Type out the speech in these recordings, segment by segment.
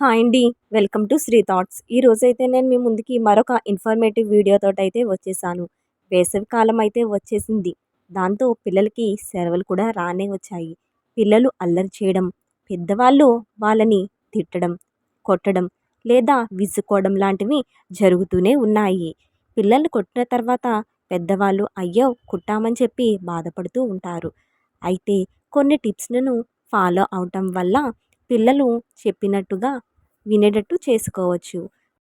Hi అండి welcome to Shri thoughts. ఈ రోజైతే నేను మీ ముందుకి మరొక ఇన్ఫర్మేటివ్ వీడియోతో అయితే వచ్చేసాను. వేసవి కాలం అయితే వచ్చేసింది. దాంతో పిల్లలకి సెలవులు కూడా రానే వచ్చాయి. పిల్లలు అల్లరి చేయడం పెద్దవాళ్ళు వాళ్ళని తిట్టడం కొట్టడం లేదా విసుక్కోవడం లాంటివి జరుగుతూనే ఉన్నాయి. పిల్లలు కొట్టిన తర్వాత పెద్దవాళ్ళు అయ్యో కుట్టామని చెప్పి బాధపడుతూ ఉంటారు. అయితే కొన్ని టిప్స్లను ఫాలో అవటం వల్ల పిల్లలు చెప్పినట్టుగా వినేటట్టు చేసుకోవచ్చు.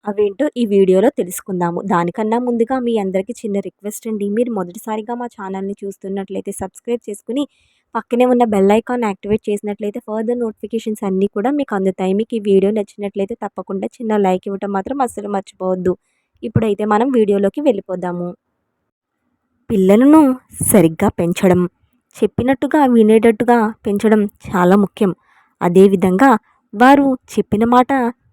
అవేంటో ఈ వీడియోలో తెలుసుకుందాము. దానికన్నా ముందుగా మీ అందరికీ చిన్న రిక్వెస్ట్ అండి. మీరు మొదటిసారిగా మా ఛానల్ని చూస్తున్నట్లయితే సబ్స్క్రైబ్ చేసుకుని పక్కనే ఉన్న బెల్ ఐకాన్ యాక్టివేట్ చేసినట్లయితే ఫర్దర్ నోటిఫికేషన్స్ అన్నీ కూడా మీకు అందుతాయి. మీకు ఈ వీడియో నచ్చినట్లయితే తప్పకుండా చిన్న లైక్ ఇవ్వటం మాత్రం అస్సలు మర్చిపోవద్దు. ఇప్పుడైతే మనం వీడియోలోకి వెళ్ళిపోదాము. పిల్లలను సరిగ్గా పెంచడం. చెప్పినట్టుగా వినేటట్టుగా పెంచడం చాలా ముఖ్యం. అదేవిధంగా వారు చెప్పిన మాట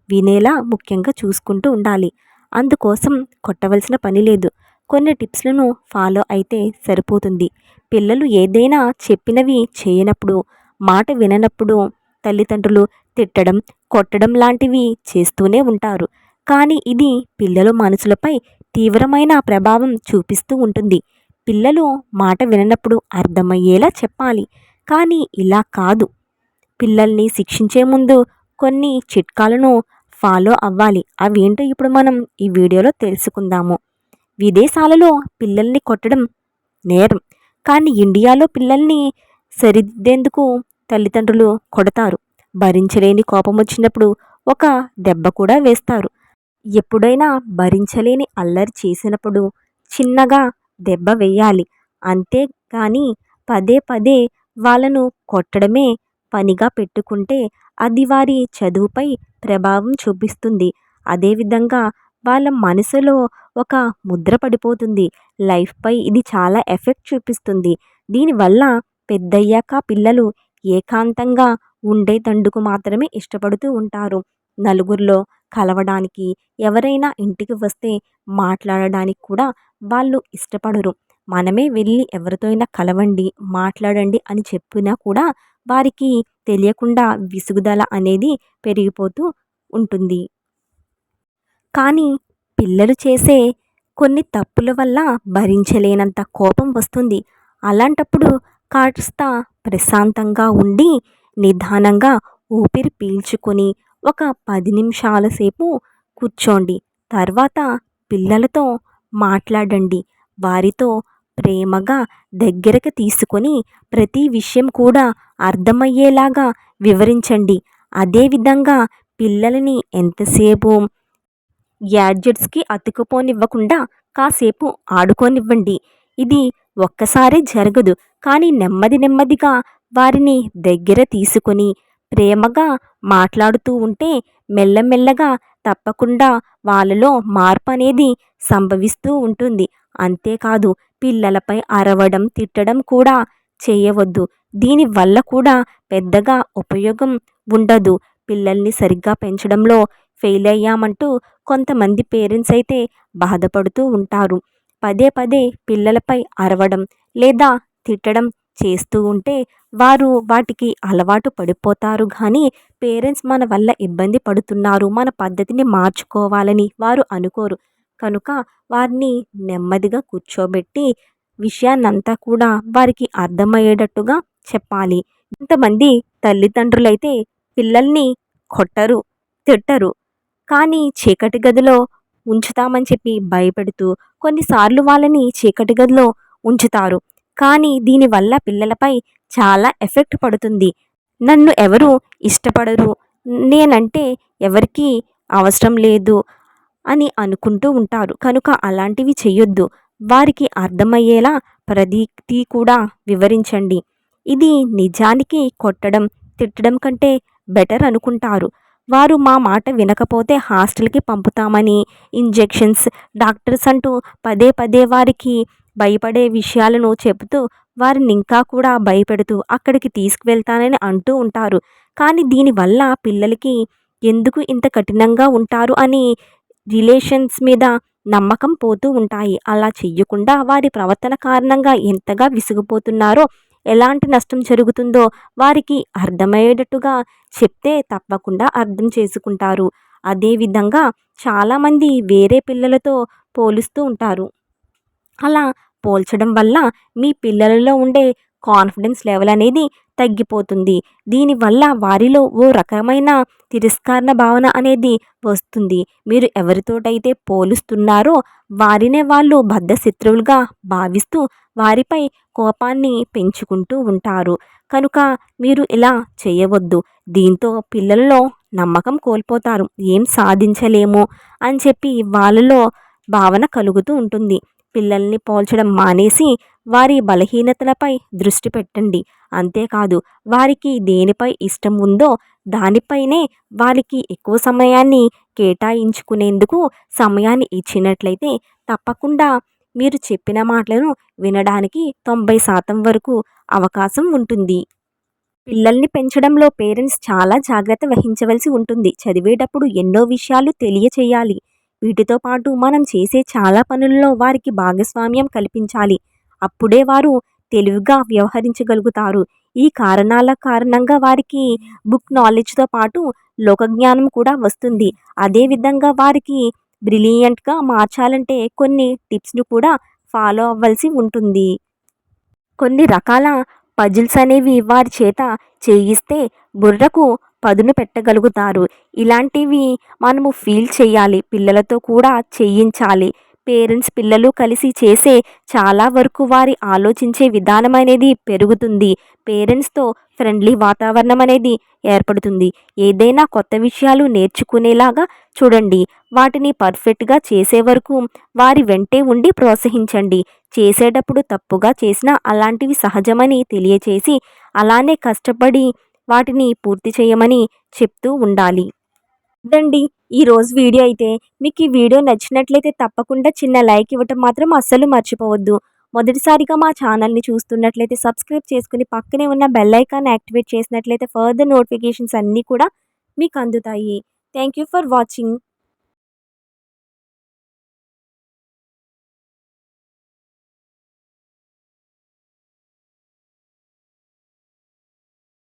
వినేలా ముఖ్యంగా చూసుకుంటూ ఉండాలి. అందుకోసం కొట్టవలసిన పని లేదు. కొన్ని టిప్స్లను ఫాలో అయితే సరిపోతుంది. పిల్లలు ఏదైనా చెప్పినవి చేయనప్పుడు మాట విననప్పుడు తల్లిదండ్రులు తిట్టడం కొట్టడం లాంటివి చేస్తూనే ఉంటారు. కానీ ఇది పిల్లల మనసులపై తీవ్రమైన ప్రభావం చూపిస్తూ ఉంటుంది. పిల్లలు మాట విననప్పుడు అర్థమయ్యేలా చెప్పాలి. కానీ ఇలా కాదు. పిల్లల్ని శిక్షించే ముందు కొన్ని చిట్కాలను ఫాలో అవ్వాలి. అవేంటో ఇప్పుడు మనం ఈ వీడియోలో తెలుసుకుందాము. విదేశాలలో పిల్లల్ని కొట్టడం నేరం. కానీ ఇండియాలో పిల్లల్ని సరిదిద్దేందుకు తల్లిదండ్రులు కొడతారు. భరించలేని కోపం వచ్చినప్పుడు ఒక దెబ్బ కూడా వేస్తారు. ఎప్పుడైనా భరించలేని అల్లరి చేసినప్పుడు చిన్నగా దెబ్బ వేయాలి. అంతే కానీ పదే పదే వాళ్ళను కొట్టడమే పనిగా పెట్టుకుంటే అది వారి చదువుపై ప్రభావం చూపిస్తుంది. అదేవిధంగా వాళ్ళ మనసులో ఒక ముద్ర పడిపోతుంది. లైఫ్పై ఇది చాలా ఎఫెక్ట్ చూపిస్తుంది. దీనివల్ల పెద్దయ్యాక పిల్లలు ఏకాంతంగా ఉండేతండుకు మాత్రమే ఇష్టపడుతూ ఉంటారు. నలుగురిలో కలవడానికి ఎవరైనా ఇంటికి వస్తే మాట్లాడడానికి కూడా వాళ్ళు ఇష్టపడరు. మనమే వెళ్ళి ఎవరితో అయినా కలవండి మాట్లాడండి అని చెప్పినా కూడా వారికి తెలియకుండా విసుగుదల అనేది పెరిగిపోతూ ఉంటుంది. కానీ పిల్లలు చేసే కొన్ని తప్పుల వల్ల భరించలేనంత కోపం వస్తుంది. అలాంటప్పుడు కాస్త ప్రశాంతంగా ఉండి నిదానంగా ఊపిరి పీల్చుకొని ఒక పది నిమిషాల సేపు కూర్చోండి. తర్వాత పిల్లలతో మాట్లాడండి. వారితో ప్రేమగా దగ్గరకు తీసుకొని ప్రతి విషయం కూడా అర్థమయ్యేలాగా వివరించండి. అదేవిధంగా పిల్లలని ఎంతసేపు గ్యాడ్జెట్స్కి అతుకుపోనివ్వకుండా కాసేపు ఆడుకోనివ్వండి. ఇది ఒక్కసారే జరగదు. కానీ నెమ్మది నెమ్మదిగా వారిని దగ్గర తీసుకొని ప్రేమగా మాట్లాడుతూ ఉంటే మెల్లమెల్లగా తప్పకుండా వాళ్ళలో మార్పు అనేది సంభవిస్తూ ఉంటుంది. అంతేకాదు పిల్లలపై అరవడం తిట్టడం కూడా చేయవద్దు. దీనివల్ల కూడా పెద్దగా ఉపయోగం ఉండదు. పిల్లల్ని సరిగ్గా పెంచడంలో ఫెయిల్ అయ్యామంటూ కొంతమంది పేరెంట్స్ అయితే బాధపడుతూ ఉంటారు. పదే పదే పిల్లలపై అరవడం లేదా తిట్టడం చేస్తూ ఉంటే వారు వాటికి అలవాటు పడిపోతారు కానీ పేరెంట్స్ మన వల్ల ఇబ్బంది పడుతున్నారు. మన పద్ధతిని మార్చుకోవాలని వారు అనుకోరు. కనుక వారిని నెమ్మదిగా కూర్చోబెట్టి విషయాన్నంతా కూడా వారికి అర్థమయ్యేటట్టుగా చెప్పాలి. ఇంతమంది తల్లిదండ్రులైతే పిల్లల్ని కొట్టరు తిట్టరు. కానీ చీకటి గదిలో ఉంచుతామని చెప్పి భయపెడుతూ కొన్నిసార్లు వాళ్ళని చీకటి గదిలో ఉంచుతారు. కానీ దీనివల్ల పిల్లలపై చాలా ఎఫెక్ట్ పడుతుంది. నన్ను ఎవరు ఇష్టపడరు. నేనంటే ఎవరికీ అవసరం లేదు. అని అనుకుంటూ ఉంటారు. కనుక అలాంటివి చెయ్యొద్దు. వారికి అర్థమయ్యేలా ప్రతీతి కూడా వివరించండి. ఇది నిజానికి కొట్టడం తిట్టడం కంటే బెటర్ అనుకుంటారు. వారు మా మాట వినకపోతే హాస్టల్కి పంపుతామని ఇంజెక్షన్స్ డాక్టర్స్ అంటూ పదే పదే వారికి భయపడే విషయాలను చెబుతూ వారిని ఇంకా కూడా భయపెడుతూ అక్కడికి తీసుకువెళ్తానని అంటూ ఉంటారు. కానీ దీనివల్ల పిల్లలకి ఎందుకు ఇంత కఠినంగా ఉంటారు అని రిలేషన్స్ మీద నమ్మకం పోతూ ఉంటాయి. అలా చెయ్యకుండా వారి ప్రవర్తన కారణంగా ఎంతగా విసిగిపోతున్నారో ఎలాంటి నష్టం జరుగుతుందో వారికి అర్థమయ్యేటట్టుగా చెప్తే తప్పకుండా అర్థం చేసుకుంటారు. అదేవిధంగా చాలామంది వేరే పిల్లలతో పోలుస్తూ ఉంటారు. అలా పోల్చడం వల్ల మీ పిల్లలలో ఉండే కాన్ఫిడెన్స్ లెవెల్ అనేది తగ్గిపోతుంది. దీనివల్ల వారిలో ఓ రకమైన తిరస్కరణ భావన అనేది వస్తుంది. మీరు ఎవరితోటైతే పోలుస్తున్నారో వారినే వాళ్ళు బద్ధ శత్రువులుగా భావిస్తూ వారిపై కోపాన్ని పెంచుకుంటూ ఉంటారు. కనుక మీరు ఇలా చేయవద్దు. దీంతో పిల్లల్లో నమ్మకం కోల్పోతారు. ఏం సాధించలేము అని చెప్పి వాళ్ళలో భావన కలుగుతూ ఉంటుంది. పిల్లల్ని పోల్చడం మానేసి వారి బలహీనతలపై దృష్టి పెట్టండి. అంతేకాదు వారికి దేనిపై ఇష్టం ఉందో దానిపైనే వారికి ఎక్కువ సమయాన్ని కేటాయించుకునేందుకు సమయాన్ని ఇచ్చినట్లయితే తప్పకుండా మీరు చెప్పిన మాటలను వినడానికి తొంభై శాతం వరకు అవకాశం ఉంటుంది. పిల్లల్ని పెంచడంలో పేరెంట్స్ చాలా జాగ్రత్త వహించవలసి ఉంటుంది. చదివేటప్పుడు ఎన్నో విషయాలు తెలియచేయాలి. వీటితో పాటు మనం చేసే చాలా పనుల్లో వారికి భాగస్వామ్యం కల్పించాలి. అప్పుడే వారు తెలివిగా వ్యవహరించగలుగుతారు. ఈ కారణాల కారణంగా వారికి బుక్ నాలెడ్జ్తో పాటు లోకజ్ఞానం కూడా వస్తుంది. అదేవిధంగా వారికి బ్రిలియంట్గా మార్చాలంటే కొన్ని టిప్స్ను కూడా ఫాలో అవ్వాల్సి ఉంటుంది. కొన్ని రకాల పజిల్స్ అనేవి వారి చేత చేయిస్తే బుర్రకు పదును పెట్టగలుగుతారు. ఇలాంటివి మనము ఫీల్ చేయాలి. పిల్లలతో కూడా చేయించాలి. పేరెంట్స్ పిల్లలు కలిసి చేసే చాలా వరకు వారి ఆలోచించే విధానం అనేది పెరుగుతుంది. పేరెంట్స్తో ఫ్రెండ్లీ వాతావరణం అనేది ఏర్పడుతుంది. ఏదైనా కొత్త విషయాలు నేర్చుకునేలాగా చూడండి. వాటిని పర్ఫెక్ట్గా చేసే వరకు వారి వెంటే ఉండి ప్రోత్సహించండి. చేసేటప్పుడు తప్పుగా చేసినా అలాంటివి సహజమని తెలియచేసి అలానే కష్టపడి వాటిని పూర్తి చేయమని చెప్తూ ఉండాలి. ఇదండి ఈరోజు వీడియో అయితే. మీకు ఈ వీడియో నచ్చినట్లయితే తప్పకుండా చిన్న లైక్ ఇవ్వటం మాత్రం అస్సలు మర్చిపోవద్దు. మొదటిసారిగా మా ఛానల్ని చూస్తున్నట్లయితే సబ్స్క్రైబ్ చేసుకుని పక్కనే ఉన్న బెల్ ఐకాన్ యాక్టివేట్ చేసినట్లయితే ఫర్దర్ నోటిఫికేషన్స్ అన్నీ కూడా మీకు అందుతాయి. Thank you for watching.